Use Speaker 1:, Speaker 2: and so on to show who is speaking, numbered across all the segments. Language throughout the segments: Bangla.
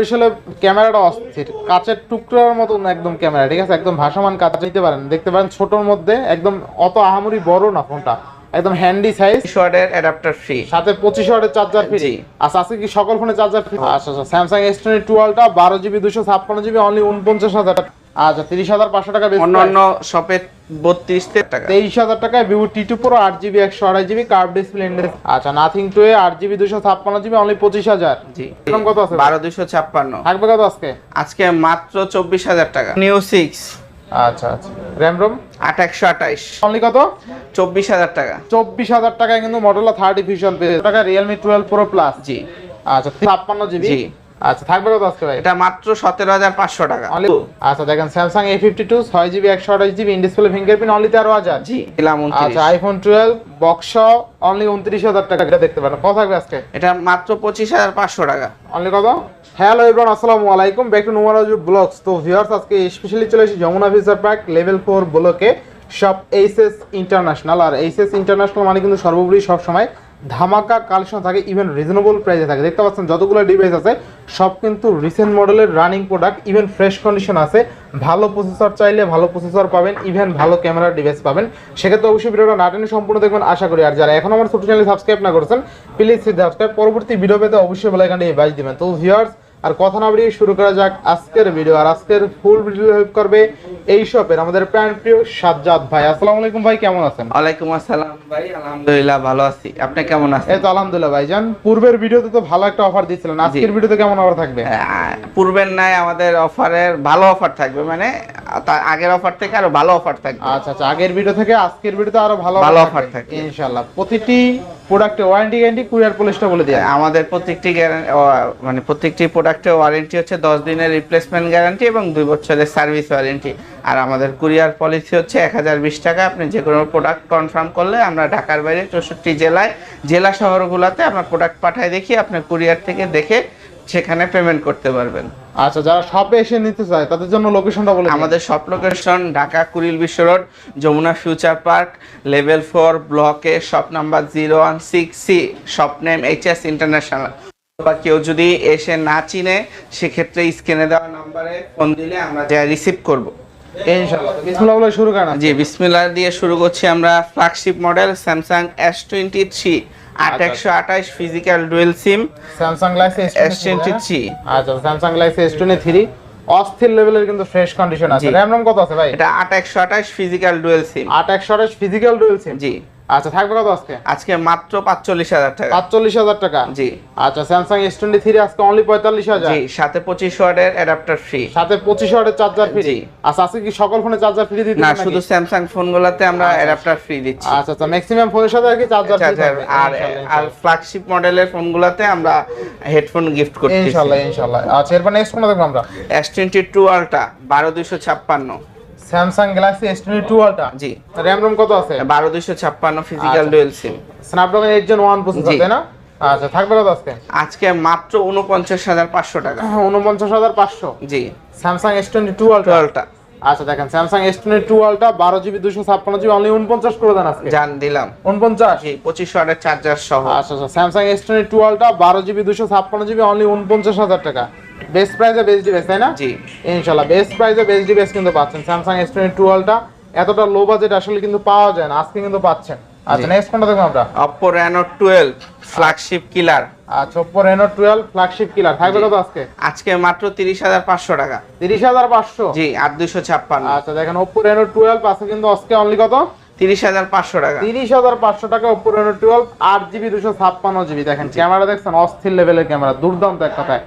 Speaker 1: বিষয়ে ক্যামেরাটা অস্থির কাচের টুকরার মতন একদম ক্যামেরা ঠিক আছে? একদম ভাসমান কাচ নিতে পারেন। দেখতে পারেন ছোটর মধ্যে একদম অত আহামরি বড় না ফোনটা। একদম হ্যান্ডি সাইজ
Speaker 2: শর্টের অ্যাডাপ্টার ফ্রি
Speaker 1: সাথে পঁচিশ ওয়াটের চার্জার ফ্রি। আচ্ছা আজকে কি সকল ফোনে চার্জার ফ্রি আচ্ছা আচ্ছা স্যামসাং এস টোয়েন্টি টুয়েলভটা বারো জিবি দুশো ছাপ্পান্ন জিবি অনলি উনপঞ্চাশ হাজার টাকা। আচ্ছা তিরিশ হাজার পাঁচশো টাকা
Speaker 2: অন্যান্য শপে বত্রিশ টাকা।
Speaker 1: তেইশ হাজার টাকায় ভিভো টি টু প্রো আট জিবি একশো আড়াই জিবি কার্ভ ডিসপ্লে আচ্ছা নাথিং টু এ আট জিবি দুশো ছাপ্পান্ন জিবি অনলি পঁচিশ হাজার।
Speaker 2: জি।
Speaker 1: কত আছে?
Speaker 2: বারো দুশো ছাপ্পান্ন।
Speaker 1: থাকবে কত আজকে?
Speaker 2: আজকে মাত্র চব্বিশ হাজার টাকা। নিউ সিক্স
Speaker 1: আচ্ছা আচ্ছা। র্যাম রোম
Speaker 2: আট একশো আঠাইশ।
Speaker 1: অনলি কত?
Speaker 2: চব্বিশ হাজার টাকা।
Speaker 1: চব্বিশ হাজার টাকায় কিন্তু মডেল থার্টি ফিউশন পেয়ে টাকা রিয়েলমি টুয়েলভ প্রো প্লাস
Speaker 2: জি।
Speaker 1: আচ্ছা ছাপ্পান্ন জিবি
Speaker 2: জি।
Speaker 1: আচ্ছা থাকবে কত আজকে ভাই?
Speaker 2: এটা মাত্র সতেরো হাজার পাঁচশো টাকা।
Speaker 1: অনলি আচ্ছা দেখেন ইন ডিসপ্লে ফিঙ্গারপ্রিন্ট অনলি তেরো হাজার।
Speaker 2: জি দিলাম
Speaker 1: আচ্ছা আইফোন টুয়েলভ বক্স অনলি উনত্রিশ হাজার টাকা এটা দেখতে পারেন। কত থাকবে আজকে?
Speaker 2: এটা মাত্র পঁচিশ হাজার পাঁচশো টাকা।
Speaker 1: অনলি কত? হ্যালো এভরিওয়ান আসসালামু আলাইকুম। ব্যাক টু নুমারাজ ব্লগস তো ভিউয়ার্স আজকে স্পেশালি চলে এসেছি Jamuna feature park level four ব্লকে সব এইচএস ইন্টারন্যাশনাল আর এইচএস ইন্টারন্যাশনাল মানে কিন্তু সর্বোপরি সব সময় ধামাকা কালেকশন থাকে ইভেন রিজনেবল প্রাইসে থাকে। দেখতে পাচ্ছেন, যতগুলো ডিভাইস আছে, সব কিন্তু রিসেন্ট মডেলের running product even fresh condition আছে। ভালো প্রসেসর চাইলে ভালো প্রসেসর পাবেন ইভেন ভালো ক্যামেরা ডিভাইস পাবেন। সেক্ষেত্রে অবশ্যই ভিডিওটা নাটেনে সম্পূর্ণ দেখবেন, আশা করি। আর যারা এখন আমার ছোটো চ্যানেল সাবস্ক্রাইব না করেছেন প্লিজ সাবস্ক্রাইব পরবর্তী ভিডিও পেতে অবশ্যই এখানে বাজ দিবেন। তো ভিউয়ার্স আর কথা না বাড়িয়ে শুরু করা যাক আজকের ভিডিও আর আজকের ফুল ভিডিও হেল্প করবে এই শপের আমাদের প্রাণ প্রিয় সাজ্জাদ ভাই। আসসালামু আলাইকুম ভাই কেমন আছেন?
Speaker 2: ওয়ালাইকুম আসসালাম ভাই আলহামদুলিল্লাহ ভালো আছি। আপনি কেমন আছেন?
Speaker 1: এই তো আলহামদুলিল্লাহ ভাইজান। পূর্বের ভিডিওতে তো ভালো একটা অফার দিছিলেন আজকের ভিডিওতে কেমন অফার থাকবে?
Speaker 2: পূর্বের নাই আমাদের অফারের ভালো অফার থাকবে। মানে আগের অফার থেকে আরও ভালো অফার থাকবে।
Speaker 1: আচ্ছা আচ্ছা আগের ভিডিও থেকে আজকের ভিডিওতে আরও ভালো
Speaker 2: ভালো অফার থাকবে।
Speaker 1: ইনশাআল্লাহ। প্রতিটি প্রোডাক্টে ওয়ারেন্টি গ্যারান্টি কুরিয়ার পলিশটা বলে দিয়ে।
Speaker 2: আমাদের প্রত্যেকটি মানে প্রত্যেকটি প্রোডাক্টের ওয়ারেন্টি হচ্ছে দশ দিনের রিপ্লেসমেন্ট গ্যারান্টি এবং দুই বছরের সার্ভিস ওয়ারেন্টি আর আমাদের কুরিয়ার পলিসি হচ্ছে এক হাজার বিশ টাকা। আপনি যে কোনো প্রোডাক্ট কনফার্ম করলে আমরা ঢাকার বাইরে চৌষট্টি জেলায়, জেলা শহরগুলোতে আমরা প্রোডাক্ট পাঠাই দেখি, আপনি কুরিয়ার থেকে দেখে সেখানে পেমেন্ট করতে পারবেন।
Speaker 1: আচ্ছা যারা শপে এসে নিতে চায় তাদের জন্য লোকেশনটা বলে
Speaker 2: আমাদের shop location Dhaka Kuril Bishwa road Jamuna future park level four ব্লকে shop number zero one six C shop name H S international বা কেউ যদি এসে না চিনে সেক্ষেত্রে স্ক্রিনে দেওয়া নাম্বারে ফোন দিলে আমরা যা রিসিভ করব।
Speaker 1: শুরু
Speaker 2: জি বিসমিল্লাহ দিয়ে শুরু করছি আমরা flagship model Samsung S twenty three আট একশো আঠাশ physical dual sim
Speaker 1: Samsung Galaxy
Speaker 2: S twenty three
Speaker 1: আচ্ছা স্যামসাং গ্যালাক্সি S23 অস্থির লেভেলের কিন্তু ফ্রেশ কন্ডিশন আছে। র‍্যাম রম কত আছে ভাই?
Speaker 2: এটা আট একশো আঠাশ physical dual sim
Speaker 1: 8128 physical dual sim
Speaker 2: জি।
Speaker 1: আচ্ছা থাকবে কত আজকে?
Speaker 2: আজকে মাত্র 45000 টাকা।
Speaker 1: 45000 টাকা?
Speaker 2: জি।
Speaker 1: আচ্ছা Samsung থ্রি আজকে অনলি পঁয়তাল্লিশ
Speaker 2: হাজার? সাথে পঁচিশ ওয়ার্ডের অ্যাডাপ্টার ফ্রি
Speaker 1: সাথে পঁচিশ ওয়ার্ডের চার্জার ফ্রি আচ্ছা আজকে কি সকল ফোনে চার্জার ফ্রি দিচ্ছি
Speaker 2: না শুধু ফোন গুলাতে আমরা আচ্ছা, অ্যাডাপ্টার ফ্রি দিচ্ছি।
Speaker 1: আচ্ছা আচ্ছা ম্যাক্সিমাম ফোনের সাথে আর কি চার্জার
Speaker 2: আর আর ফ্ল্যাগশিপ মডেলের ফোন গুলাতে আমরা হেডফোন গিফট করছি
Speaker 1: ইনশাআল্লাহ ইনশাআল্লাহ আচ্ছা এরপর নেক্সট কোনটা দেখব আমরা।
Speaker 2: S22 Ultra 12256
Speaker 1: Samsung Galaxy S twenty two ultra
Speaker 2: জি।
Speaker 1: র্যাম রোম কত আছে?
Speaker 2: বারো দুইশো ছাপ্পান্ন physical dual sim
Speaker 1: Snapdragon eight gen one processor তাই না? আচ্ছা থাকবে কত আজকে?
Speaker 2: আজকে মাত্র উনপঞ্চাশ হাজার পাঁচশো টাকা।
Speaker 1: হ্যাঁ উনপঞ্চাশ হাজার পাঁচশো।
Speaker 2: জি।
Speaker 1: Samsung S twenty two ultra
Speaker 2: ultra
Speaker 1: আচ্ছা দেখেন Samsung S twenty two ultra বারো জিবি দুশো ছাপ্পান্ন জিবি অনলি উনপঞ্চাশ করে দেন আজকে।
Speaker 2: জান দিলাম।
Speaker 1: উনপঞ্চাশ
Speaker 2: পঁচিশশো পঁচিশ ওয়াটের চার্জার সহ।
Speaker 1: আচ্ছা আচ্ছা Samsung S twenty two ultra বারো জিবি দুশো ছাপ্পান্ন জিবি অনলি উনপঞ্চাশ হাজার টাকা। বেস্ট প্রাইসে বেস্ট ডিভাইস তাই না?
Speaker 2: জি।
Speaker 1: ইনশাআল্লাহ বেস্ট প্রাইসে বেস্ট ডিভাইস কিন্তু পাচ্ছেন। স্যামসাং S22 আলট্রা এতটা লো বাজেট আসলে কিন্তু পাওয়া যায় না আজকে কিন্তু পাচ্ছেন। আচ্ছা নেক্সট কোনটা দেখব আমরা?
Speaker 2: Oppo Reno twelve flagship killer
Speaker 1: আচ্ছা Oppo Reno 12 ফ্ল্যাগশিপ কিলার থাকবে কত আজকে?
Speaker 2: আজকে মাত্র তিরিশ হাজার পাঁচশো টাকা।
Speaker 1: 30500
Speaker 2: জি আর দুইশো ছাপ্পান্ন।
Speaker 1: আচ্ছা দেখেন Oppo Reno 12 আছে কিন্তু আজকে অনলি কত?
Speaker 2: টাকা।
Speaker 1: তিরিশ হাজার পাঁচশো টাকা Oppo Reno 12 আট জিবি দুশো ছাপ্পান্ন জিবি দেখেন ক্যামেরা দেখছেন অস্থির লেভেলের ক্যামেরা দুর্দান্ত এক কথায়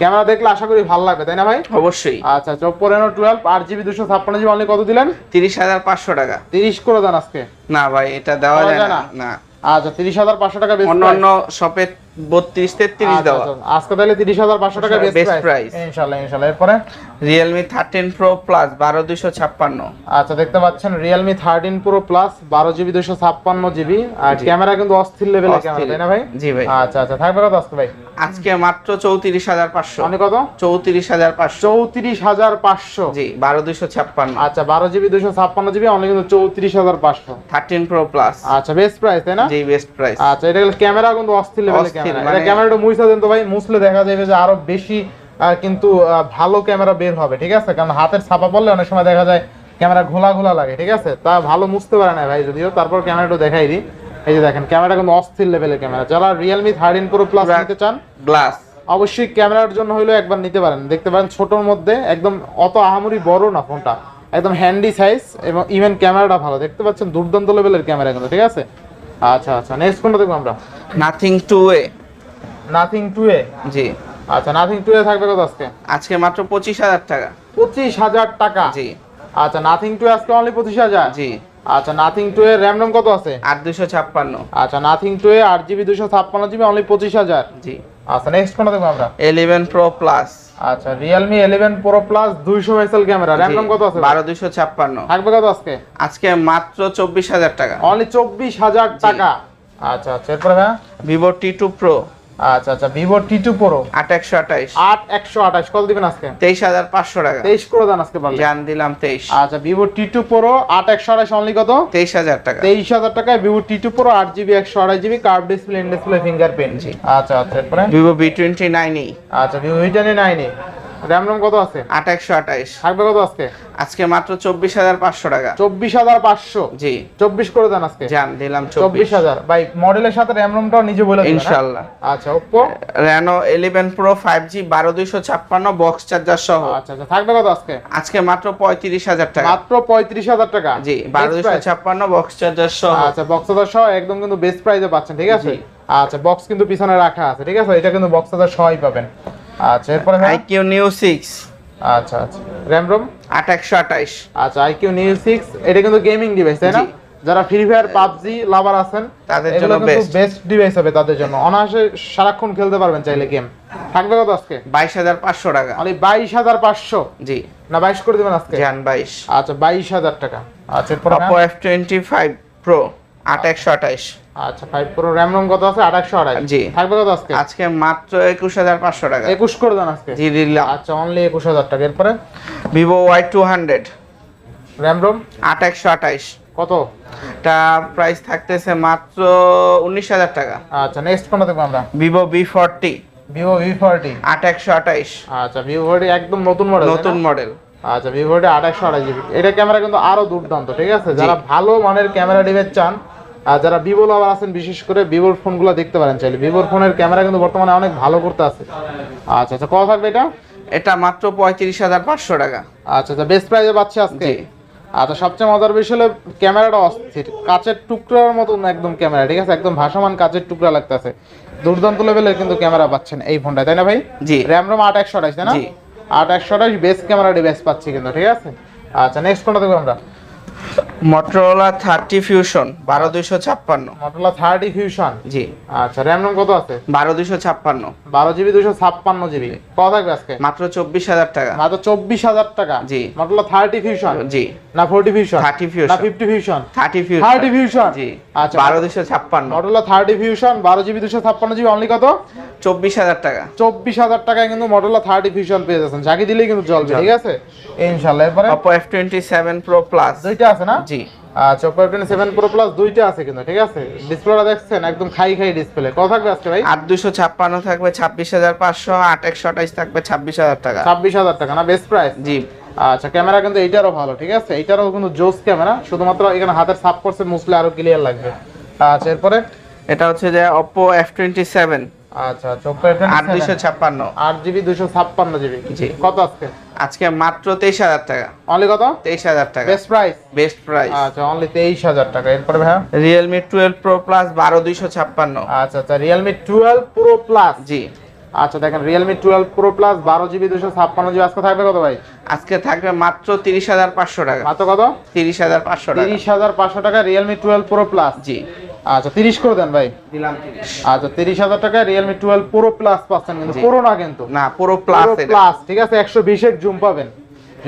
Speaker 1: ক্যামেরা দেখলে আশা করি ভালো লাগবে তাই না ভাই?
Speaker 2: অবশ্যই।
Speaker 1: আচ্ছা চোপো ওপো রেনো টুয়েলভ আট জিবি দুশো ছাপ্পান্ন জিবি অনলি কত দিলেন?
Speaker 2: তিরিশ হাজার পাঁচশো টাকা।
Speaker 1: তিরিশ করে দেন আজকে?
Speaker 2: না ভাই এটা দেওয়া যায় না।
Speaker 1: আচ্ছা তিরিশ হাজার পাঁচশো টাকা অন্য
Speaker 2: অন্য শপের 32 33 দাও
Speaker 1: আজকে তাহলে 30500 টাকা
Speaker 2: আচ্ছা,
Speaker 1: বেস্ট প্রাইস ইনশাআল্লাহ ইনশাআল্লাহ এরপরে?
Speaker 2: Realme 13 Pro Plus 12256
Speaker 1: আচ্ছা দেখতে পাচ্ছেন Realme 13 Pro Plus 12GB 256GB আর ক্যামেরা কিন্তু অস্থির লেভেলের ক্যামেরা তাই না ভাই?
Speaker 2: জি ভাই।
Speaker 1: আচ্ছা আচ্ছা। থাকবে কত আজকে ভাই?
Speaker 2: আজকে মাত্র 34500
Speaker 1: মানে কত? 34500 34500
Speaker 2: জি 12256
Speaker 1: আচ্ছা 12GB 256GB অনলি কিন্তু 34500
Speaker 2: 13 Pro Plus
Speaker 1: আচ্ছা বেস্ট প্রাইস তাই না?
Speaker 2: জি বেস্ট প্রাইস
Speaker 1: আচ্ছা এটা ক্যামেরা কিন্তু অস্থির লেভেলের ক্যামেরা।
Speaker 2: মানে-
Speaker 1: ক্যামেরাটা মুইসা দেন তো ভাই মুছলে দেখা যাবে যে আরও বেশি কিন্তু ভালো ক্যামেরা বের হবে ঠিক আছে? কারণ হাতের ছাপা পড়লে অনেক সময় দেখা যায় ক্যামেরা ঘোলা ঘোলা লাগে ঠিক আছে? তা ভালো মুছতে পারে না ভাই যদিও তারপর ক্যামেরাটা দেখাই দিই। এই যে দেখেন ক্যামেরা কিন্তু অস্থির লেভেলের ক্যামেরা। যারা রিয়েলমি থার্টিন প্রো প্লাস নিতে চান
Speaker 2: গ্লাস
Speaker 1: অবশ্যই ক্যামেরার জন্য হলেও একবার নিতে পারেন। দেখতে পারেন ছোটোর মধ্যে একদম অত আহামরি বড় না ফোনটা। একদম হ্যান্ডি সাইজ এবং ইভেন ক্যামেরাটা ভালো। দেখতে পাচ্ছেন দুর্দান্ত লেভেলের ক্যামেরা কিন্তু ঠিক আছে? আচ্ছা আচ্ছা নেক্সট কোনটা দেখব আমরা।
Speaker 2: Nothing two a
Speaker 1: Nothing two a
Speaker 2: জি।
Speaker 1: আচ্ছা নাথিং টু এ থাকবে কত আজকে?
Speaker 2: আজকে মাত্র পঁচিশ হাজার টাকা।
Speaker 1: পঁচিশ হাজার টাকা?
Speaker 2: জি।
Speaker 1: আচ্ছা নাথিং টু আজকে অনলি পঁচিশ হাজার?
Speaker 2: জি।
Speaker 1: আচ্ছা নাথিং টু এর র্যাম রম কত আছে?
Speaker 2: আট দুশো ছাপ্পান্ন।
Speaker 1: আচ্ছা নাথিং টু এ আট জিবি দুশো ছাপ্পান্ন জিবি অনলি পঁচিশ হাজার?
Speaker 2: জি।
Speaker 1: আচ্ছা নেক্সট কোনটা দেখব আমরা?
Speaker 2: ইলেভেন প্রো প্লাস
Speaker 1: আচ্ছা রিয়েলমি ইলেভেন প্রো প্লাস দুইশো মেগাপিক্সেল ক্যামেরা র্যাম রম কত আছে? ভাই?
Speaker 2: বারো দুশো ছাপ্পান্ন।
Speaker 1: থাকবে কত আজকে?
Speaker 2: আজকে মাত্র চব্বিশ হাজার টাকা।
Speaker 1: অনলি চব্বিশ হাজার টাকা। আচ্ছা আচ্ছা এরপরে ভাই
Speaker 2: ভিভো টি টু প্রো
Speaker 1: আচ্ছা আচ্ছা ভিভো টি টু প্রো
Speaker 2: আট একশো আঠাইশ।
Speaker 1: আট একশো আঠাশ কত দিবেন আজকে?
Speaker 2: তেইশ হাজার পাঁচশো টাকা।
Speaker 1: তেইশ করে দেন আজকে
Speaker 2: জান দিলাম তেইশ।
Speaker 1: আচ্ছা ভিভো টি টু প্রো আট একশো আঠাশ অনলি কত?
Speaker 2: তেইশ হাজার টাকা।
Speaker 1: তেইশ হাজার টাকায় ভিভো টি টু প্রো আট জিবি একশো আড়াই GB curve display in display fingerprint
Speaker 2: জি।
Speaker 1: আচ্ছা আচ্ছা এরপরে?
Speaker 2: Vivo V twenty nine E
Speaker 1: আচ্ছা ভিভো ভিটানি নাইনে র্যাম রম কত আছে?
Speaker 2: আট একশো আঠাইশ।
Speaker 1: থাকবে কত আজকে?
Speaker 2: আজকে মাত্র চব্বিশ হাজার পাঁচশো টাকা।
Speaker 1: চব্বিশ হাজার পাঁচশো?
Speaker 2: জি।
Speaker 1: চব্বিশ করে দেন আজকে?
Speaker 2: জান দিলাম
Speaker 1: চব্বিশ। হাজার। ভাই মডেলের সাথে র্যাম রমটাও নিজে বলে হ্যাঁ?
Speaker 2: ইনশাল্লাহ।
Speaker 1: আচ্ছা Oppo
Speaker 2: Reno eleven pro five G বারো দুইশো ছাপ্পান্ন বক্স চার্জার সহ।
Speaker 1: আচ্ছা আচ্ছা থাকবে কত আজকে?
Speaker 2: আজকে মাত্র পঁয়ত্রিশ হাজার টাকা।
Speaker 1: মাত্র পঁয়ত্রিশ হাজার টাকা?
Speaker 2: জি বারো দুইশো ছাপ্পান্ন বক্স চার্জার সহ।
Speaker 1: আচ্ছা বক্স সহ একদম কিন্তু বেস্ট প্রাইসে পাচ্ছেন ঠিক আছে? আচ্ছা বক্স কিন্তু পিছনে রাখা আছে ঠিক আছে? এটা কিন্তু বক্স সহই পাবেন। আচ্ছা এরপরে ভাই
Speaker 2: আইকিউ নিউ সিক্স।
Speaker 1: আচ্ছা আচ্ছা।
Speaker 2: আট একশো আঠাইশ
Speaker 1: আচ্ছা আইকিউ নিউ সিক্স এটা কিন্তু গেমিং ডিভাইস তাই না? যারা ফ্রি ফায়ার পাবজি লাভার আছেন
Speaker 2: তাদের জন্য
Speaker 1: কিন্তু বেস্ট ডিভাইস হবে তাদের জন্য। অনায়াসে সারাক্ষণ খেলতে পারবেন চাইলে গেম থাকবে কত আজকে?
Speaker 2: বাইশ হাজার পাঁচশো টাকা।
Speaker 1: মানে বাইশ হাজার পাঁচশো?
Speaker 2: জি।
Speaker 1: না বাইশ করে দেবেন আজকে?
Speaker 2: জান বাইশ।
Speaker 1: আচ্ছা বাইশ হাজার টাকা। আচ্ছা এরপর
Speaker 2: Oppo F twenty five pro আট একশো আঠাইশ
Speaker 1: আচ্ছা প্রো র্যাম রোম কত আছে? আঠাশশো আড়াই।
Speaker 2: জি।
Speaker 1: থাকবে কত আজকে?
Speaker 2: আজকে মাত্র একুশ হাজার পাঁচশো টাকা।
Speaker 1: একুশ করে দেন আজকে?
Speaker 2: জি দিলাম
Speaker 1: আচ্ছা অনলি একুশ হাজার টাকা। এরপরে? কত?
Speaker 2: প্রাইস থাকতেছে মাত্র উনিশ হাজার টাকা।
Speaker 1: আচ্ছা নেক্সট কোনটা দেখব আমরা? আচ্ছা একদম নতুন মডেল
Speaker 2: নতুন মডেল
Speaker 1: আচ্ছা আঠাশশো আড়াই জিবি এটা ক্যামেরা কিন্তু আরও দুর্দান্ত ঠিক আছে? যারা ভালো মানের ক্যামেরা ডিভাইস চান আর যারা ভিভো লাভার আছেন বিশেষ করে ভিভোর ফোনগুলো দেখতে পারেন চাইলে। ভিভোর ফোনের ক্যামেরা কিন্তু বর্তমানে অনেক ভালো করতে আছে। আচ্ছা আচ্ছা কত থাকবে এটা?
Speaker 2: এটা মাত্র পঁয়ত্রিশ হাজার পাঁচশো টাকা।
Speaker 1: আচ্ছা আচ্ছা বেস্ট প্রাইসে পাচ্ছি আজকে। আচ্ছা সবচেয়ে মজার বিষয় হলো ক্যামেরাটা অস্থির। কাচের টুকরার মতন একদম ক্যামেরা ঠিক আছে? একদম ভাসমান কাচের টুকরা লাগতেছে। দুর্দান্ত লেভেলের কিন্তু ক্যামেরা পাচ্ছেন এই ফোনটা তাই না ভাই?
Speaker 2: জি।
Speaker 1: র্যাম রোম আট একশো আঠাশ তাই না। আট একশো আঠাশ বেস্ট ক্যামেরা ডিভাইস পাচ্ছি কিন্তু ঠিক আছে? আচ্ছা নেক্সট কোনটা দেখব আমরা।
Speaker 2: মটোরোলা থার্টি ফিউশন বারো দুইশো ছাপ্পান্ন।
Speaker 1: মটোলা থার্টি ফিউশন
Speaker 2: জি।
Speaker 1: আচ্ছা র্যাম রোম কত আছে?
Speaker 2: বারো দুইশো ছাপ্পান্ন।
Speaker 1: বারো জিবি দুশো ছাপ্পান্ন জিবি। কত থাকবে আজকে?
Speaker 2: মাত্র চব্বিশ হাজার টাকা।
Speaker 1: মাত্র চব্বিশ হাজার টাকা?
Speaker 2: জি।
Speaker 1: মটোলা থার্টি ফিউশন
Speaker 2: জি।
Speaker 1: না ফোর্টি ফিউশন
Speaker 2: 30 fusion।
Speaker 1: না fifty fusion
Speaker 2: thirty fusion
Speaker 1: thirty
Speaker 2: fusion
Speaker 1: fusion
Speaker 2: জি।
Speaker 1: আচ্ছা।
Speaker 2: বারো দুইশো ছাপ্পান্ন।
Speaker 1: মডেলা থার্টি ফিউশন বারো জিবি দুশো ছাপ্পান্ন জিবি অনলি কত?
Speaker 2: চব্বিশ হাজার টাকা।
Speaker 1: চব্বিশ হাজার টাকায় কিন্তু মডেলা থার্টি ফিউশন পেয়ে যাচ্ছেন। ঝাঁকি দিলেই কিন্তু চলবে ঠিক আছে? ইনশাল্লাহ এরপরে?
Speaker 2: Oppo F twenty seven pro plus
Speaker 1: দুইটা আছে না?
Speaker 2: জি।
Speaker 1: আচ্ছা Oppo ten seven pro plus দুইটা আছে কিন্তু ঠিক আছে? ডিসপ্লেটা দেখছেন একদম খাই খাই ডিসপ্লে কত থাকবে আজকে ভাই?
Speaker 2: আট দুশো ছাপ্পান্ন থাকবে ছাব্বিশ হাজার পাঁচশো আট একশো আঠাইশ থাকবে ছাব্বিশ হাজার টাকা।
Speaker 1: ছাব্বিশ হাজার টাকা না বেস্ট প্রাইস
Speaker 2: জি।
Speaker 1: আচ্ছা ক্যামেরা কিন্তু এইটারও ভালো ঠিক আছে? এইটারও কিন্তু জোস ক্যামেরা শুধুমাত্র এখানে হাতের সাপ করছে মুসলে আরও ক্লিয়ার লাগবে। আচ্ছা এরপরে?
Speaker 2: এটা হচ্ছে যে অপো এফ টোয়েন্টি সেভেন
Speaker 1: আচ্ছা
Speaker 2: আট দুইশো ছাপ্পান্ন।
Speaker 1: আট জিবি ছাপ্পান্ন জিবি।
Speaker 2: জি।
Speaker 1: কত আজকে?
Speaker 2: আজকে মাত্র তেইশ হাজার টাকা।
Speaker 1: অনলি কত?
Speaker 2: তেইশ হাজার টাকা।
Speaker 1: বেস্ট প্রাইস
Speaker 2: বেস্ট প্রাইস
Speaker 1: আচ্ছা অনলি তেইশ হাজার টাকা। এরপরে ভাইয়া?
Speaker 2: রিয়েলমি টুয়েলভ প্রো প্লাস বারো দুইশো ছাপ্পান্ন।
Speaker 1: আচ্ছা আচ্ছা রিয়েলমি টুয়েলভ প্রো প্লাস
Speaker 2: জি।
Speaker 1: আচ্ছা দেখেন রিয়েলমি টুয়েলভ প্রো প্লাস বারো জিবি দুশো ছাপ্পান্ন জিবি আজকে থাকবে কত ভাই?
Speaker 2: আজকে থাকবে মাত্র তিরিশ হাজার পাঁচশো টাকা।
Speaker 1: মাত্র কত?
Speaker 2: তিরিশ হাজার পাঁচশো টাকা।
Speaker 1: তিরিশ হাজার পাঁচশো টাকা রিয়েলমি টুয়েলভ প্রো প্লাস
Speaker 2: জি।
Speaker 1: আচ্ছা তিরিশ করে দেন ভাই।
Speaker 2: দিলাম
Speaker 1: আচ্ছা তিরিশ হাজার টাকা রিয়েলমি টুয়েলভ প্রো প্লাস পাচ্ছেন কিন্তু। পুরো না কিন্তু।
Speaker 2: না পুরো প্লাস
Speaker 1: প্লাস ঠিক আছে একশো বিশের জুম পাবেন।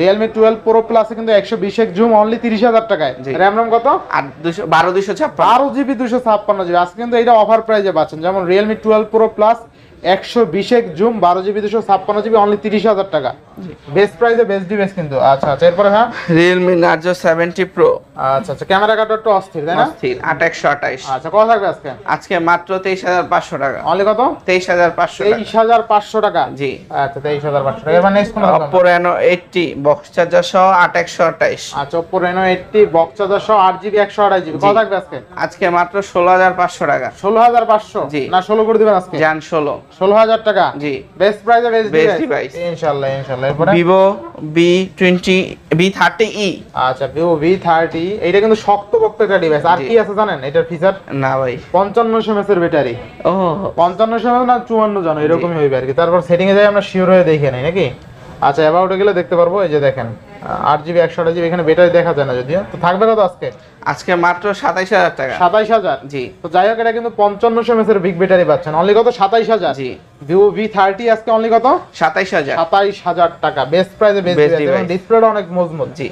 Speaker 1: রিয়েলমি টুয়েলভ প্রো প্লাসে কিন্তু একশো বিশের জুম অনলি তিরিশ হাজার টাকায়। র্যাম রম কত?
Speaker 2: আর দুশো বারো দুশো ছাপ্পান্ন।
Speaker 1: বারো জিবি দুশো ছাপ্পান্ন জিবি আজকে কিন্তু এটা অফার প্রাইজে পাচ্ছেন। যেমন রিয়েলমি টুয়েলভ প্রো প্লাস একশো বিশে জুম বারো জিবি দুশো ছাপ্পান্ন জিবি অনলি তিরিশ হাজার টাকা। বেস্ট প্রাইসে বেস্ট ডিভাইস কিন্তু। আচ্ছা আচ্ছা এরপরে হ্যাঁ?
Speaker 2: রিয়েলমি নার্জো সেভেন্টি প্রো
Speaker 1: আচ্ছা আচ্ছা ক্যামেরা কাটা একটু অস্থির তাই না?
Speaker 2: অস্থির আট একশো আঠাইশ।
Speaker 1: আচ্ছা কত থাকবে আজকে?
Speaker 2: আজকে মাত্র তেইশ হাজার পাঁচশো টাকা।
Speaker 1: অনলি কত?
Speaker 2: তেইশ হাজার পাঁচশো টাকা।
Speaker 1: তেইশ হাজার পাঁচশো টাকা?
Speaker 2: জি।
Speaker 1: আচ্ছা তেইশ হাজার পাঁচশো টাকা। এবার নেক্সট কোন
Speaker 2: Oppo Reno eight T box charger সহ আট একশো আঠাইশ।
Speaker 1: আচ্ছা Oppo Reno eight T box চার্জারশো আট জিবি একশো আড়াই জিবি। কত থাকবে আজকে?
Speaker 2: আজকে মাত্র ষোলো হাজার পাঁচশো টাকা।
Speaker 1: ষোলো হাজার পাঁচশো?
Speaker 2: জি।
Speaker 1: না ষোলো করে দিবেন আজকে?
Speaker 2: যান ষোলো।
Speaker 1: ষোলো হাজার টাকা।
Speaker 2: জি।
Speaker 1: বেস্ট প্রাইসে বেস্ট
Speaker 2: Best
Speaker 1: ডিভাইস
Speaker 2: device।
Speaker 1: ইনশাল্লাহ ইনশাল্লাহ। এরপরে?
Speaker 2: Vivo V twenty V thirty E
Speaker 1: আচ্ছা ভিভো ভি থার্টি এটা কিন্তু শক্ত পক্ত একটা ডিভাইস আর কি আছে জানেন এটার ফিচার
Speaker 2: না ভাই।
Speaker 1: পঞ্চান্নশো এমএসের ব্যাটারি
Speaker 2: ও
Speaker 1: পঞ্চান্নশো এমএস না চুয়ান্ন জন এরকমই হইবে আর কি। তারপর সেটিং এ যাই আমরা শিওর হয়ে দেখে নেই নাকি? আচ্ছা অ্যাবাউটে গেলে দেখতে পারব এই যে দেখেন। আট জিবি একশো আট জিবি এখানে ব্যাটারি দেখা যায় না যদিও। তো থাকবে কত আজকে?
Speaker 2: আজকে মাত্র সাতাইশ হাজার টাকা।
Speaker 1: সাতাইশ হাজার?
Speaker 2: জি।
Speaker 1: তো যাই হোক এটা কিন্তু পঞ্চান্নশো এমএসের বিগ ব্যাটারি পাচ্ছেন। অনলি কত? সাতাইশ হাজার?
Speaker 2: জি।
Speaker 1: ভিভো ভি থার্টি আজকে অনলি কত?
Speaker 2: সাতাইশ হাজার।
Speaker 1: সাতাইশ হাজার টাকা। বেস্ট প্রাইসে বেস্ট ডিসপ্লেটা অনেক মজবুত।
Speaker 2: জি।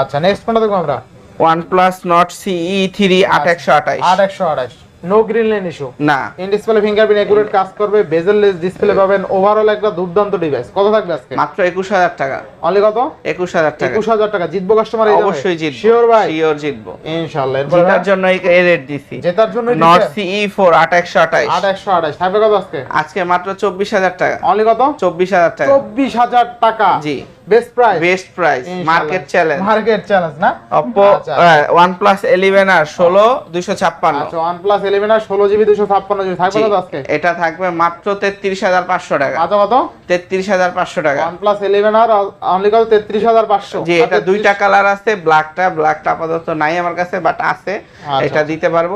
Speaker 1: আচ্ছা নেক্সট কোনটা দেখব আমরা?
Speaker 2: One plus Nord CE three আট একশো আঠাইশ
Speaker 1: আট একশো আঠাশ। নো গ্রিন লাইন ইস্যু
Speaker 2: না।
Speaker 1: ইন ডিসপ্লে ফিঙ্গারপ্রিন্ট একুরেট কাজ করবে বেজেললেস ডিসপ্লে পাবেন ওভারঅল একটা দুর্দান্ত ডিভাইস কত থাকবে আজকে?
Speaker 2: মাত্র একুশ হাজার টাকা।
Speaker 1: অনলি কত?
Speaker 2: একুশ হাজার টাকা।
Speaker 1: একুশ হাজার টাকা। জিতবো কাস্টমার
Speaker 2: অবশ্যই জিতবো।
Speaker 1: শিওর ভাই?
Speaker 2: শিওর জিতবো।
Speaker 1: ইনশাআল্লাহ এরপর
Speaker 2: জেতার জন্য এই রেট দিছি।
Speaker 1: জেতার জন্য
Speaker 2: নট সিই ফোর আট একশো আঠাইশ
Speaker 1: আট একশো আঠাশ। থাকবে কত আজকে?
Speaker 2: আজকে মাত্র চব্বিশ হাজার টাকা।
Speaker 1: অনলি কত?
Speaker 2: চব্বিশ হাজার টাকা।
Speaker 1: চব্বিশ হাজার টাকা।
Speaker 2: জি।
Speaker 1: Best price
Speaker 2: best price market challenge
Speaker 1: market challenge না?
Speaker 2: অপো
Speaker 1: আচ্ছা।
Speaker 2: ওয়ান প্লাস ইলেভেন আর ষোলো দুইশো ছাপ্পান্ন।
Speaker 1: আচ্ছা ওয়ান প্লাস ইলেভেন আর ষোলো জিবি দুশো ছাপ্পান্ন জিবি থাকবে কত আজকে?
Speaker 2: এটা থাকবে মাত্র তেত্রিশ হাজার পাঁচশো টাকা।
Speaker 1: আচ্ছা কত?
Speaker 2: তেত্রিশ হাজার পাঁচশো টাকা।
Speaker 1: OnePlus eleven R only কত? তেত্রিশ হাজার পাঁচশো।
Speaker 2: জি এটা দুইটা কালার আছে ব্ল্যাকটা ব্ল্যাকটা আপাতত নাই আমার কাছে বাট আছে।
Speaker 1: আচ্ছা।
Speaker 2: এটা দিতে পারব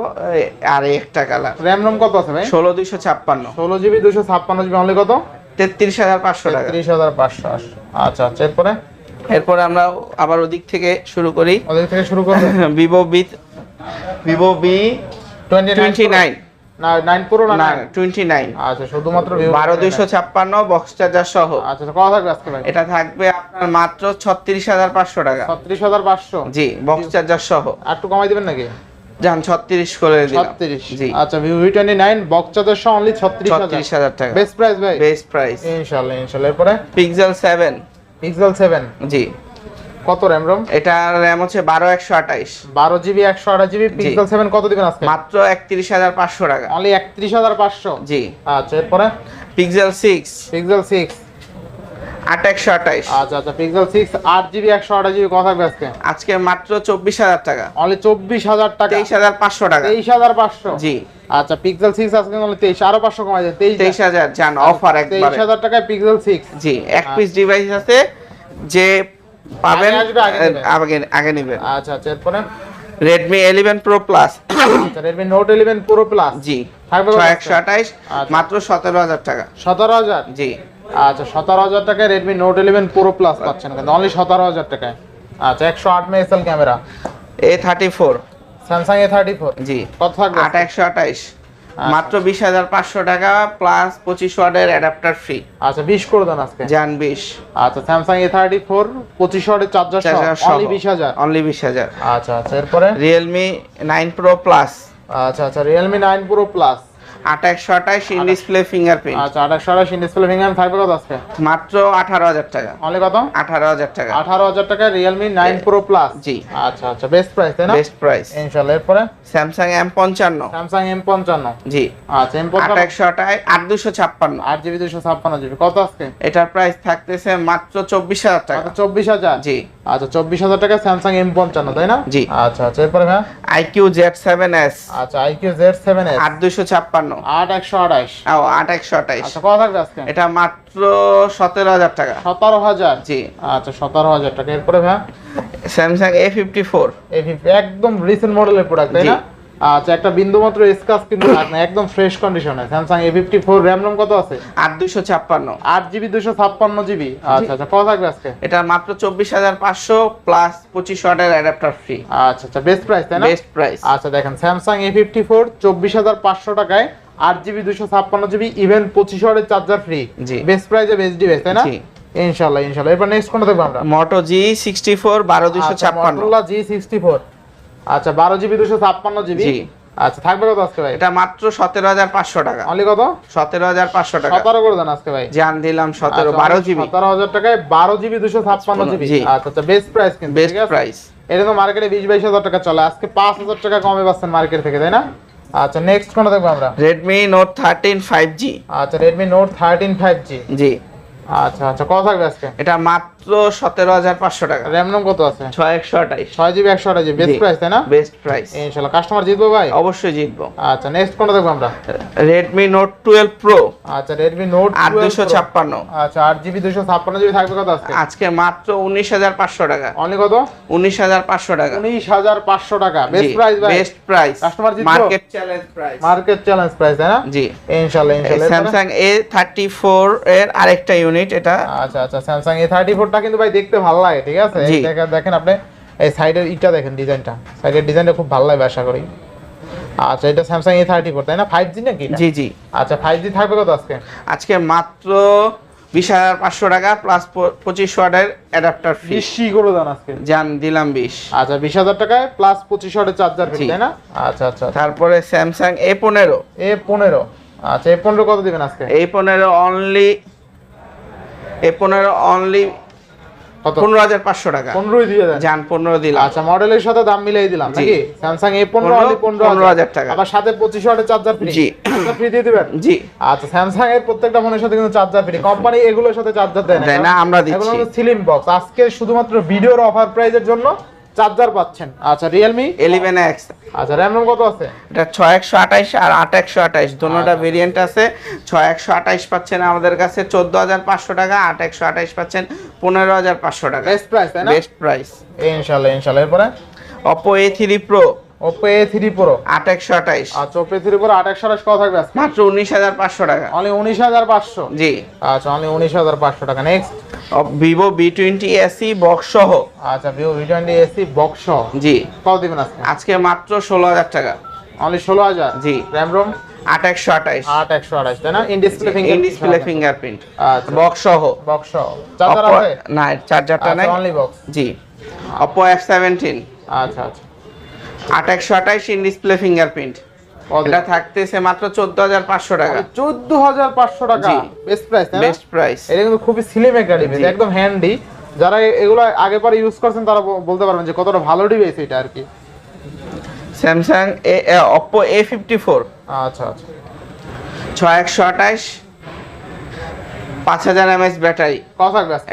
Speaker 2: আর একটা কালার
Speaker 1: র্যাম রোম কত আছে ভাই?
Speaker 2: ষোলো দুইশো ছাপ্পান্ন।
Speaker 1: ষোলো জিবি দুশো ছাপ্পান্ন জিবি অনলি কত?
Speaker 2: তেত্রিশ হাজার পাঁচশো টাকা।
Speaker 1: তেত্রিশ হাজার পাঁচশো আচ্ছা আচ্ছা এরপরে?
Speaker 2: এরপরে আমরা আবার ওদিক থেকে শুরু করি।
Speaker 1: ওদের থেকে শুরু করব।
Speaker 2: Vivo V Vivo V
Speaker 1: twenty
Speaker 2: nine
Speaker 1: nine পুরো না
Speaker 2: টোয়েন্টি নাইন
Speaker 1: আচ্ছা শুধুমাত্র
Speaker 2: বারো দুইশো ছাপ্পান্ন বক্স চার্জার সহ।
Speaker 1: আচ্ছা আচ্ছা, কত থাকবে আজকে ভাই?
Speaker 2: এটা থাকবে আপনার মাত্র ছত্রিশ হাজার পাঁচশো টাকা।
Speaker 1: ছত্রিশ হাজার পাঁচশো?
Speaker 2: জি বক্স চার্জার সহ।
Speaker 1: আর একটু কমাই দিবেন নাকি?
Speaker 2: যান ছত্রিশ করে দিলাম।
Speaker 1: ছত্রিশ।
Speaker 2: জি।
Speaker 1: আচ্ছা Vivo V twenty nine box charger সহ অনলি ছত্রিশ হাজার।
Speaker 2: ছত্রিশ হাজার টাকা।
Speaker 1: বেস্ট প্রাইস ভাই?
Speaker 2: বেস্ট প্রাইস
Speaker 1: ইনশাল্লাহ ইনশাল্লাহ এরপরে?
Speaker 2: পিক্সেল সেভেন
Speaker 1: পিক্সেল সেভেন
Speaker 2: জি।
Speaker 1: কত র্যাম রোম
Speaker 2: এটা র্যাম হচ্ছে বারো একশো আঠাইশ।
Speaker 1: বারো জিবি একশো আঠাশ জিবি পিক্সেল সেভেন কত দিবেন আজকে?
Speaker 2: মাত্র একত্রিশ হাজার পাঁচশো টাকা।
Speaker 1: অনলি একত্রিশ হাজার পাঁচশো?
Speaker 2: জি।
Speaker 1: আচ্ছা এরপরে?
Speaker 2: পিক্সেল সিক্স
Speaker 1: পিক্সেল সিক্স
Speaker 2: আট একশো আঠাইশ।
Speaker 1: আচ্ছা আচ্ছা পিক্সেল সিক্স আট জিবি একশো আঠাশ জিবি আজকে
Speaker 2: আজকে মাত্র চব্বিশ হাজার টাকা।
Speaker 1: অনলি চব্বিশ হাজার টাকা।
Speaker 2: তেইশ হাজার পাঁচশো টাকা।
Speaker 1: তেইশ হাজার পাঁচশো।
Speaker 2: জি।
Speaker 1: আচ্ছা পিক্সেল আজকে তেইশ আরও যায়
Speaker 2: অফার একবার।
Speaker 1: টাকায় পিক্সেল সিক্স
Speaker 2: জি এক পিস ডিভাইস আছে যে পাবেন
Speaker 1: আগে আগে নেবেন। আচ্ছা আচ্ছা এরপরে?
Speaker 2: রেডমি ইলেভেন প্রো প্লাস
Speaker 1: আচ্ছা Redmi note eleven pro plus
Speaker 2: জি
Speaker 1: থাকবে কত?
Speaker 2: ছয়
Speaker 1: আজকে?
Speaker 2: একশো আঠাইশ
Speaker 1: আচ্ছা।
Speaker 2: মাত্র সতেরো হাজার টাকা।
Speaker 1: সতেরো হাজার?
Speaker 2: জি।
Speaker 1: আচ্ছা সতেরো হাজার টাকায় Redmi note eleven pro plus পাচ্ছেন কিন্তু অনলি সতেরো হাজার টাকায়। আচ্ছা একশো আট megapixel camera.
Speaker 2: A thirty four
Speaker 1: Samsung A thirty four
Speaker 2: জি।
Speaker 1: কত থাকবে?
Speaker 2: আট একশো আঠাইশ। মাত্র বিশ হাজার পাঁচশো টাকা প্লাস পঁচিশ ওয়াটের অ্যাডাপ্টার ফ্রি
Speaker 1: আচ্ছা বিশ করে দেন আজকে।
Speaker 2: যান বিশ।
Speaker 1: আচ্ছা স্যামসাং এ থার্টি ফোর পঁচিশ ওয়াটের চার্জার অনলি বিশ হাজার।
Speaker 2: অনলি বিশ হাজার।
Speaker 1: আচ্ছা আচ্ছা এরপরে?
Speaker 2: রিয়েলমি নাইন প্রো প্লাস
Speaker 1: আচ্ছা আচ্ছা রিয়েলমি নাইন প্রো প্লাস
Speaker 2: আট একশো আঠাইশ ইন ডিসপ্লে ফিঙ্গারপ্রিন্ট
Speaker 1: আচ্ছা আঠাশশো আঠাশ ডিসপ্লে ফিঙ্গার থাকবে কত আজকে
Speaker 2: মাত্র আঠারো হাজার টাকা।
Speaker 1: অনলি কত?
Speaker 2: আঠারো হাজার টাকা।
Speaker 1: আঠারো হাজার টাকা রিয়েলমি নাইন প্রো প্লাস
Speaker 2: জি।
Speaker 1: আচ্ছা আচ্ছা বেস্ট প্রাইস তাই না?
Speaker 2: বেস্ট প্রাইস
Speaker 1: ইনশাল্লাহ এরপরে?
Speaker 2: স্যামসাং এম পঞ্চান্ন।
Speaker 1: স্যামসাং এম পঞ্চান্ন।
Speaker 2: জি।
Speaker 1: আচ্ছা এম পঞ্চান্ন
Speaker 2: একশো আঠাশ আট দুশো ছাপ্পান্ন।
Speaker 1: আট জিবি দুশো ছাপ্পান্ন জিবি। কত আজকে?
Speaker 2: এটার প্রাইস থাকতেছে মাত্র চব্বিশ হাজার টাকা।
Speaker 1: চব্বিশ হাজার?
Speaker 2: জি।
Speaker 1: আচ্ছা চব্বিশ হাজার টাকা স্যামসাং এম পঞ্চান্ন তাই না?
Speaker 2: জি।
Speaker 1: আচ্ছা আচ্ছা এরপরে হ্যাঁ
Speaker 2: আইকিউ জেড সেভেন এস
Speaker 1: আচ্ছা আইকিউ জেড সেভেন এস
Speaker 2: আট দুশো ছাপ্পান্ন।
Speaker 1: আট একশো আঠাশ।
Speaker 2: ও আট একশো আঠাশ।
Speaker 1: আচ্ছা কত থাকবে আজকে?
Speaker 2: এটা মাত্র সতেরো হাজার টাকা।
Speaker 1: সতেরো হাজার?
Speaker 2: জি।
Speaker 1: আচ্ছা সতেরো হাজার টাকা। এরপরে ভাই?
Speaker 2: Samsung A fifty four
Speaker 1: A fifty একদম রিসেন্ট মডেলের প্রোডাক্ট তাই না? আচ্ছা একটা বিন্দু মাত্র স্কাচ কিন্তু থাক না একদম ফ্রেশ কন্ডিশনে Samsung A fifty four RAM ROM কত আছে?
Speaker 2: আট দুশো ছাপ্পান্ন।
Speaker 1: আট জিবি দুশো ছাপ্পান্ন জিবি আচ্ছা আচ্ছা কত থাকবে আজকে?
Speaker 2: এটা মাত্র চব্বিশ হাজার পাঁচশো প্লাস পঁচিশ ওয়াটের অ্যাডাপ্টার ফ্রি
Speaker 1: আচ্ছা আচ্ছা বেস্ট প্রাইস তাই না?
Speaker 2: বেস্ট প্রাইস
Speaker 1: আচ্ছা দেখেন চব্বিশ হাজার পাঁচশো টাকায় আট জিবি দুশো ছাপ্পান্ন জিবি ইভেন পঁচিশ ওয়াটের চার্জার ফ্রি
Speaker 2: জি।
Speaker 1: বেস্ট প্রাইসে বেস্ট ডিভাইস তাই না?
Speaker 2: জি।
Speaker 1: ইনশাল্লাহ ইনশাল্লাহ। এরপর নেক্সট কোনটা দেখব আমরা?
Speaker 2: মোটো জি সিক্সটি ফোর বারো দুশো ছাপ্পান্ন।
Speaker 1: জি সিক্সটি ফোর আচ্ছা বারো জিবি দুশো ছাপ্পান্ন জিবি? আচ্ছা থাকবে কত আজকে ভাই?
Speaker 2: এটা মাত্র সতেরো হাজার পাঁচশো টাকা।
Speaker 1: অনলি কত?
Speaker 2: সতেরো হাজার পাঁচশো টাকা।
Speaker 1: সতেরো করে দেন আজকে ভাই।
Speaker 2: জান দিলাম সতেরো বারো জিবি।
Speaker 1: সতেরো হাজার টাকায় বারো জিবি দুশো ছাপ্পান্ন জিবি। আচ্ছা আচ্ছা বেস্ট প্রাইস কিন্তু
Speaker 2: বেস্ট প্রাইস
Speaker 1: এটা তো মার্কেটে বিশ বাইশ হাজার টাকা চলে। আজকে পাঁচ হাজার টাকা কমে পাচ্ছেন মার্কেট থেকে তাই না? আচ্ছা নেক্সট কোনটা দেখব আমরা?
Speaker 2: Redmi note thirteen five G
Speaker 1: আচ্ছা Redmi note thirteen five G
Speaker 2: জি।
Speaker 1: আচ্ছা আচ্ছা কত থাকবে আজকে?
Speaker 2: এটা মাত্র সতেরো হাজার পাঁচশো টাকা।
Speaker 1: র্যাম কত আছে?
Speaker 2: ছয় একশো আঠাইশ।
Speaker 1: ছয় জিবি একশো জিবি বেস্ট প্রাইস তাই না?
Speaker 2: বেস্ট প্রাইস
Speaker 1: ইনশাল্লাহ কাস্টমার জিতবো ভাই?
Speaker 2: অবশ্যই জিতবো।
Speaker 1: আচ্ছা নেক্সট কোনটা দেখব আমরা?
Speaker 2: রেডমি নোট টুয়েলভ প্রো
Speaker 1: আচ্ছা রেডমি নোট
Speaker 2: আট দুশো ছাপ্পান্ন।
Speaker 1: আচ্ছা আট জিবি দুশো ছাপ্পান্ন জিবি থাকবে কত আজকে?
Speaker 2: আজকে মাত্র উনিশ হাজার পাঁচশো টাকা।
Speaker 1: অনলি কত?
Speaker 2: উনিশ হাজার পাঁচশো টাকা।
Speaker 1: উনিশ হাজার পাঁচশো টাকা। বেস্ট প্রাইস ভাই।
Speaker 2: বেস্ট প্রাইস
Speaker 1: Customer জিতবো?
Speaker 2: Market challenge price
Speaker 1: market challenge price তাই না?
Speaker 2: জি।
Speaker 1: ইনশাল্লাহ ইনশাল্লাহ। এরপরে?
Speaker 2: স্যামসাং এ থার্টি ফোর এর আরেকটা ইউনিট এটা।
Speaker 1: আচ্ছা আচ্ছা স্যামসাং এ থার্টি ফোরটা কিন্তু ভাই দেখতে ভালো লাগে ঠিক আছে? দেখেন- আপনি এই সাইডের ইটা দেখেন ডিজাইনটা। সাইডের ডিজাইনটা খুব ভালো লাগে আশা করি। আচ্ছা এটা স্যামসাং এ থার্টি ফোর তাই না? ফাইভ জি নাকি
Speaker 2: জি জি।
Speaker 1: আচ্ছা ফাইভ জি থাকবে কত আজকে?
Speaker 2: আজকে মাত্র বিশ হাজার পাঁচশো টাকা প্লাস পঁচিশ ওয়াটের অ্যাডাপ্টার ফি
Speaker 1: বেশি করে দেন আজকে।
Speaker 2: জান দিলাম বিশ।
Speaker 1: আচ্ছা বিশ হাজার টাকায় প্লাস পঁচিশ হাজার চার্জার ফ্রি তাই না? আচ্ছা আচ্ছা।
Speaker 2: তারপরে স্যামসাং এ পনেরো।
Speaker 1: এ পনেরো। আচ্ছা এ পনেরো কত দিবেন আজকে?
Speaker 2: এই পনেরো অনলি এ পনেরো অনলি পনেরো হাজার পাঁচশো টাকা।
Speaker 1: পনেরোই দিয়ে দেন।
Speaker 2: জান পনেরো দিলাম।
Speaker 1: আচ্ছা মডেলের সাথে দাম মিলাই দিলাম নাকি? স্যামসাং এ পনেরো
Speaker 2: পনেরো-
Speaker 1: অনলি পনেরো
Speaker 2: পনেরো হাজার টাকা।
Speaker 1: আবার সাথে পঁচিশ চার্জার ফ্রি
Speaker 2: জি।
Speaker 1: ফ্রি দিয়ে দিবেন?
Speaker 2: জি।
Speaker 1: আচ্ছা স্যামসাং এর প্রত্যেকটা ফোনের সাথে কিন্তু চার্জার ফ্রি কোম্পানি এগুলোর সাথে চার্জার দেয় না
Speaker 2: আমরা দিচ্ছি।
Speaker 1: এগুলো বক্স আজকে শুধুমাত্র ভিডিওর অফার প্রাইজের জন্য চার্জার পাচ্ছেন। আচ্ছা রিয়েলমি
Speaker 2: এলিভেন এক্স
Speaker 1: আচ্ছা র্যাম রম কত আছে?
Speaker 2: এটা ছয় একশো আঠাইশ আর আট একশো আঠাইশ দুটোটা ভেরিয়েন্ট আছে। ছয় একশো আঠাইশ পাচ্ছেন আমাদের কাছে চোদ্দ হাজার পাঁচশো টাকা আট একশো আঠাইশ পাচ্ছেন পনেরো হাজার পাঁচশো টাকা।
Speaker 1: বেস্ট প্রাইস তাই না?
Speaker 2: বেস্ট প্রাইস
Speaker 1: ইনশাআল্লাহ ইনশাআল্লাহ এরপরে?
Speaker 2: Oppo A three pro
Speaker 1: Oppo A three pro
Speaker 2: আট একশো আঠাইশ
Speaker 1: আচ্ছা ওপো থ্রি প্রো আট একশো আঠাশ কত থাকবে
Speaker 2: মাত্র উনিশ হাজার পাঁচশো টাকা।
Speaker 1: অনলি উনিশ হাজার পাঁচশো?
Speaker 2: জি।
Speaker 1: আচ্ছা অনলি উনিশ হাজার পাঁচশো টাকা। Next
Speaker 2: Vivo V twenty SE box সহ।
Speaker 1: আচ্ছা Vivo V twenty SE box
Speaker 2: জি।
Speaker 1: কত দিবেন আজকে?
Speaker 2: আজকে মাত্র ষোলো হাজার টাকা।
Speaker 1: অনলি ষোলো হাজার?
Speaker 2: জি।
Speaker 1: র্যাম রোম
Speaker 2: আট একশো আঠাইশ।
Speaker 1: আট একশো আঠাশ তাই না? In display finger
Speaker 2: in display fingerprint
Speaker 1: আচ্ছা।
Speaker 2: বক্স সহ।
Speaker 1: বক্স চার্জার
Speaker 2: Oppo-
Speaker 1: আছে?
Speaker 2: না চার্জারটা নাই।
Speaker 1: অনলি বক্স
Speaker 2: জি। অপো এফ সেভেন্টিন
Speaker 1: আচ্ছা আচ্ছা।
Speaker 2: আট একশো আঠাইশ ইন ডিসপ্লে ফিঙ্গারপ্রিন্ট এটা থাকতেছে মাত্র চোদ্দ হাজার পাঁচশো টাকা।
Speaker 1: চোদ্দ হাজার পাঁচশো টাকা। বেস্ট প্রাইস
Speaker 2: বেস্ট প্রাইস
Speaker 1: এটা কিন্তু খুবই স্লিম একটা ডিভাইস একদম হ্যান্ডি যারা এগুলো আগে পরে ইউজ করছেন তারা বলতে পারবেন যে কতটা ভালো ডিভাইস এটা আর কি।
Speaker 2: Samsung A Oppo A fifty four
Speaker 1: আচ্ছা আচ্ছা।
Speaker 2: ছয় একশো আঠাইশ পাঁচ হাজার এমএস ব্যাটারি।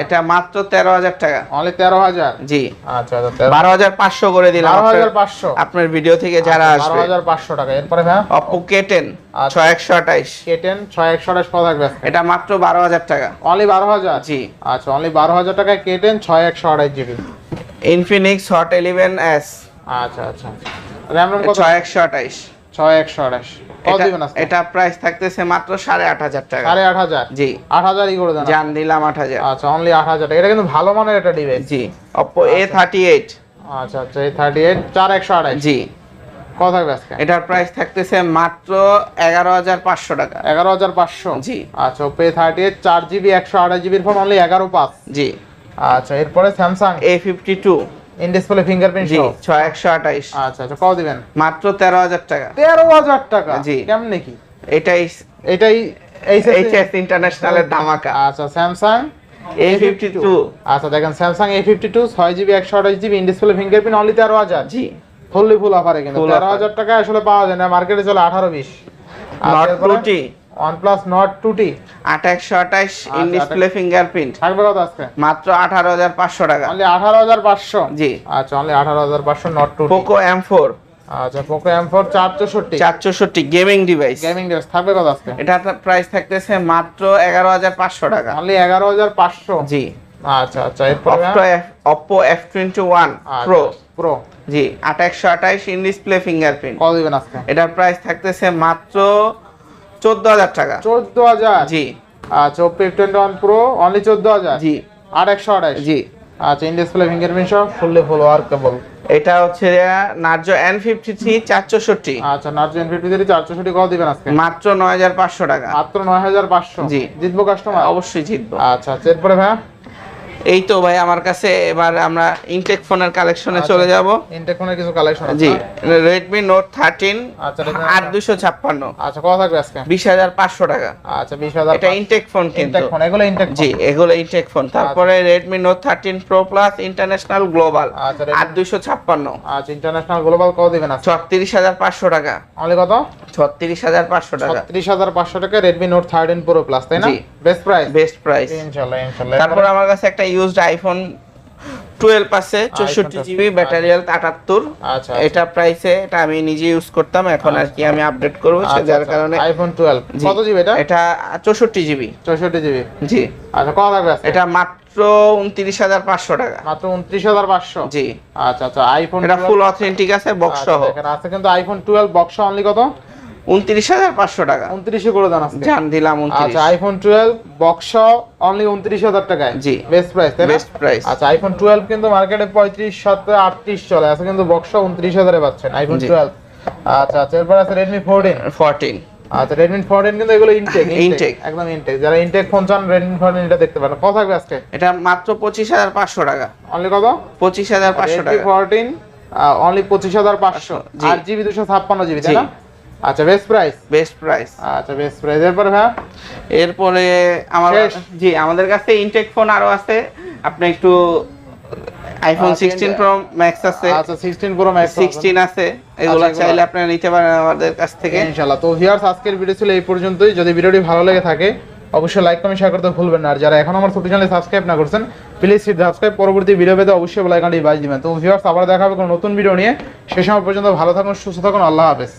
Speaker 2: এটা মাত্র তেরো হাজার টাকা।
Speaker 1: অনলি তেরো হাজার?
Speaker 2: জি।
Speaker 1: আচ্ছা আচ্ছা
Speaker 2: বারো হাজার পাঁচশো করে দিলাম
Speaker 1: বারো
Speaker 2: আপনার-
Speaker 1: হাজার পাঁচশো।
Speaker 2: আপনার ভিডিও থেকে যারা
Speaker 1: বারো হাজার পাঁচশো টাকা। এরপরে হ্যাঁ
Speaker 2: অপো কে টেন
Speaker 1: আচ্ছা।
Speaker 2: ছয় একশো আঠাইশ
Speaker 1: কে টেন ছয় একশো আঠাশ কত থাকবে
Speaker 2: এটা মাত্র বারো হাজার টাকা।
Speaker 1: অনলি বারো হাজার?
Speaker 2: জি।
Speaker 1: আচ্ছা অনলি বারো হাজার টাকায় কে টেন ছয় একশো আঠাশ GB
Speaker 2: Infinix hot eleven S
Speaker 1: আচ্ছা আচ্ছা। র্যাম রম কত?
Speaker 2: ছয় একশো আঠাইশ
Speaker 1: ছয় একশো আজকে
Speaker 2: এটা প্রাইস থাকতেছে মাত্র সাড়ে আট হাজার টাকা।
Speaker 1: সাড়ে আট হাজার?
Speaker 2: জি।
Speaker 1: আট হাজারই করে দেন।
Speaker 2: জান দিলাম আট হাজার।
Speaker 1: আচ্ছা অনলি আট হাজার এটা কিন্তু ভালো মানের একটা ডিভাইস
Speaker 2: জি। অপো এ থার্টি এইট
Speaker 1: আচ্ছা আচ্ছা এই থার্টি এইট চার একশো আঠাশ
Speaker 2: জি।
Speaker 1: কত থাকবে আজকে।
Speaker 2: এটার প্রাইস থাকতেছে মাত্র এগারো হাজার পাঁচশো টাকা।
Speaker 1: এগারো হাজার পাঁচশো?
Speaker 2: জি।
Speaker 1: আচ্ছা ওপে থার্টি এইট চার জিবি একশো আঠাশ জিবির ফোন অনলি এগারো পাঁচ।
Speaker 2: জি।
Speaker 1: আচ্ছা এরপরে Samsung
Speaker 2: A fifty two
Speaker 1: in display fingerprint
Speaker 2: জি।
Speaker 1: সহ?
Speaker 2: ছয় একশো আঠাইশ।
Speaker 1: আচ্ছা আচ্ছা কত দিবেন?
Speaker 2: মাত্র তেরো হাজার টাকা।
Speaker 1: তেরো হাজার টাকা?
Speaker 2: জি।
Speaker 1: কেমনে কি?
Speaker 2: এটাই
Speaker 1: এটাই
Speaker 2: এইচএস ইন্টারন্যাশনালের ধামাকা।
Speaker 1: আচ্ছা স্যামসাং
Speaker 2: এ ফিফটি টু
Speaker 1: আচ্ছা দেখেন স্যামসাং এ ফিফটি টু ছয় জিবি একশো আঠাশ GB in display fingerprint only তেরো হাজার।
Speaker 2: জি।
Speaker 1: ফুললি ফুল অফারে কিন্তু।
Speaker 2: Full
Speaker 1: তেরো
Speaker 2: offer।
Speaker 1: হাজার টাকা আসলে পাওয়া যায় না। মার্কেটে চলে আঠারো বিশ।
Speaker 2: নট
Speaker 1: টু টি
Speaker 2: আট একশো আঠাইশ ইন
Speaker 1: আচ্ছা,
Speaker 2: ডিসপ্লে ফিঙ্গারপ্রিন্ট।
Speaker 1: থাকবে কত আজকে?
Speaker 2: মাত্র আঠারো হাজার পাঁচশো টাকা।
Speaker 1: অনলি আঠারো হাজার পাঁচশো?
Speaker 2: জি।
Speaker 1: আচ্ছা অনলি আঠারো হাজার পাঁচশো নট টু
Speaker 2: পোকো এম
Speaker 1: আচ্ছা চার চৌষট্টি।
Speaker 2: চার চৌষট্টি গেমিং ডিভাইস
Speaker 1: গেমিং ডিভাইস থাকবে কত আজকে?
Speaker 2: এটা প্রাইস থাকতেছে মাত্র এগারো হাজার পাঁচশো টাকা।
Speaker 1: অনলি এগারো হাজার পাঁচশো?
Speaker 2: জি।
Speaker 1: আচ্ছা আচ্ছা এরপরে
Speaker 2: F twenty one pro
Speaker 1: pro
Speaker 2: জি আট একশো আঠাইশ ইন ডিসপ্লে ফিঙ্গারপ্রিন্ট।
Speaker 1: কত দিবেন আজকে?
Speaker 2: এটার প্রাইস থাকতেছে মাত্র চোদ্দ হাজার টাকা।
Speaker 1: চোদ্দ হাজার?
Speaker 2: জি।
Speaker 1: আচ্ছা টোয়েন্টি ওয়ান প্রো অনলি চোদ্দ হাজার?
Speaker 2: জি।
Speaker 1: আট একশো আঠাশ
Speaker 2: জি।
Speaker 1: আচ্ছা ইন ডিসপ্লে ফিঙ্গারপ্রিন্ট সহ ফুললি ফুল ওয়ার্কেবল
Speaker 2: এটা হচ্ছে নার্জো এন ফিফটি থ্রি চারচোষট্টি।
Speaker 1: আচ্ছা নার্জো এন ফিফটি থ্রি চার চৌষট্টি কত দিবেন আজকে?
Speaker 2: মাত্র নয় হাজার পাঁচশো টাকা।
Speaker 1: মাত্র নয় হাজার পাঁচশো?
Speaker 2: জি।
Speaker 1: জিতবো কাস্টমার
Speaker 2: অবশ্যই জিতবো।
Speaker 1: আচ্ছা আচ্ছা এরপরে ভাইয়া?
Speaker 2: এই তো ভাই আমার কাছে এবার আমরা ইনটেক ফোনের কালেকশনে চলে যাব।
Speaker 1: ইনটেক ফোনের কিছু কালেকশন
Speaker 2: জি? রেডমি নোট থার্টিন
Speaker 1: আচ্ছা, Redmi
Speaker 2: আট দুশো ছাপ্পান্ন।
Speaker 1: আচ্ছা কত থাকবে আজকে?
Speaker 2: বিশ হাজার পাঁচশো টাকা।
Speaker 1: আচ্ছা বিশ হাজার
Speaker 2: এটা ইনটেক ফোন কিন্তু।
Speaker 1: ইনটেক ফোন এগুলো ইনটেক
Speaker 2: জি এগুলো ইনটেক ফোন তারপরে Redmi note thirteen pro plus international global
Speaker 1: আচ্ছা, Redmi-
Speaker 2: আট দুশো ছাপ্পান্ন।
Speaker 1: আচ্ছা ইন্টারন্যাশনাল গ্লোবাল কত দিবেন আজকে?
Speaker 2: ছত্রিশ হাজার পাঁচশো টাকা।
Speaker 1: অনলি কত?
Speaker 2: ছত্রিশ হাজার পাঁচশো টাকা।
Speaker 1: ছত্রিশ হাজার পাঁচশো টাকা Redmi note thirteen pro plus তাই না?
Speaker 2: জি।
Speaker 1: বেস্ট প্রাইস
Speaker 2: বেস্ট প্রাইস
Speaker 1: ইনশাল্লাহ ইনশাল্লাহ।
Speaker 2: তারপর আমার কাছে একটা ইউজড আইফোন টুয়েলভ আছে চৌষট্টি জিবি ব্যাটারি হেলথ আটাত্তর।
Speaker 1: আচ্ছা
Speaker 2: এটা প্রাইসে এটা আমি নিজে ইউজ করতাম এখন আর কি আমি আপডেট করব যার কারণে
Speaker 1: আইফোন টুয়েলভ। কত জিবি এটা?
Speaker 2: এটা চৌষট্টি জিবি
Speaker 1: চৌষট্টি জিবি
Speaker 2: জি।
Speaker 1: আচ্ছা কত আজকে?
Speaker 2: এটা মাত্র উনত্রিশ হাজার পাঁচশো টাকা।
Speaker 1: মাত্র উনত্রিশ হাজার পাঁচশো?
Speaker 2: জি।
Speaker 1: আচ্ছা আচ্ছা। আইফোন
Speaker 2: এটা ফুল অথেন্টিক আছে বক্স সহ।
Speaker 1: এখানে আছে কিন্তু আইফোন টুয়েলভ বক্স অনলি কত?
Speaker 2: উনত্রিশ হাজার পাঁচশো টাকা।
Speaker 1: উনত্রিশে করে দেন
Speaker 2: জান দিলাম উনত্রিশ।
Speaker 1: আচ্ছা আইফোন টুয়েলভ বক্স অনলি উনত্রিশ হাজার টাকায়।
Speaker 2: জি।
Speaker 1: বেস্ট প্রাইস
Speaker 2: বেস্ট প্রাইস
Speaker 1: আচ্ছা আইফোন টুয়েলভ কিন্তু মার্কেটে পঁয়ত্রিশ সাথে আটত্রিশ চলে। আছে কিন্তু বক্স উনত্রিশ হাজারে পাচ্ছেন আইফোন টুয়েলভ আচ্ছা আচ্ছা এরপর আছে রেডমি ফোরটিন
Speaker 2: ফোরটিন
Speaker 1: আচ্ছা রেডমি ফোরটিন কিন্তু এগুলো ইনটেক
Speaker 2: Intake।
Speaker 1: একদম ইনটেক যারা ইনটেক ফোন চান রেডমি ফোরটিন এটা দেখতে পারেন। কত থাকবে আজকে?
Speaker 2: এটা মাত্র পঁচিশ হাজার পাঁচশো টাকা।
Speaker 1: অনলি কত?
Speaker 2: পঁচিশ হাজার পাঁচশো টাকা।
Speaker 1: ফোরটিন অনলি পঁচিশ হাজার পাঁচশো। আট জিবি দুশো ছাপ্পান্ন জিবি তাই না? আচ্ছা বেস্ট প্রাইস
Speaker 2: বেস্ট প্রাইস
Speaker 1: আচ্ছা বেস্ট প্রাইস এরপরে হ্যাঁ
Speaker 2: এরপরে আমার জি আমাদের কাছে ইনটেক ফোন আরও আছে। আপনি একটু আইফোন
Speaker 1: আচ্ছা,
Speaker 2: সিক্সটিন প্রো ম্যাক্স আছে।
Speaker 1: আচ্ছা সিক্সটিন প্রো ম্যাক্স
Speaker 2: সিক্সটিন আছে। এগুলো
Speaker 1: আচ্ছা,
Speaker 2: চাইলে আপনারা নিতে পারেন আমাদের কাছ থেকে।
Speaker 1: ইনশাআল্লাহ। তো ভিউয়ার্স আজকের ভিডিও ছিল এই পর্যন্তই। যদি ভিডিওটি ভালো লেগে থাকে অবশ্যই লাইক কমেন্ট শেয়ার করতে ভুলবেন না। আর যারা এখন আমার ছোট চ্যানেলে সাবস্ক্রাইব না করছেন প্লিজ সাবস্ক্রাইব পরবর্তী ভিডিও পেতে অবশ্যই বেল আইকনটি বাজ দিবেন। তো ভিউয়ার্স আবার দেখা হবে কোনো নতুন ভিডিও নিয়ে। সে সময় পর্যন্ত ভালো থাকুন সুস্থ থাকুন। আল্লাহ হাফেজ।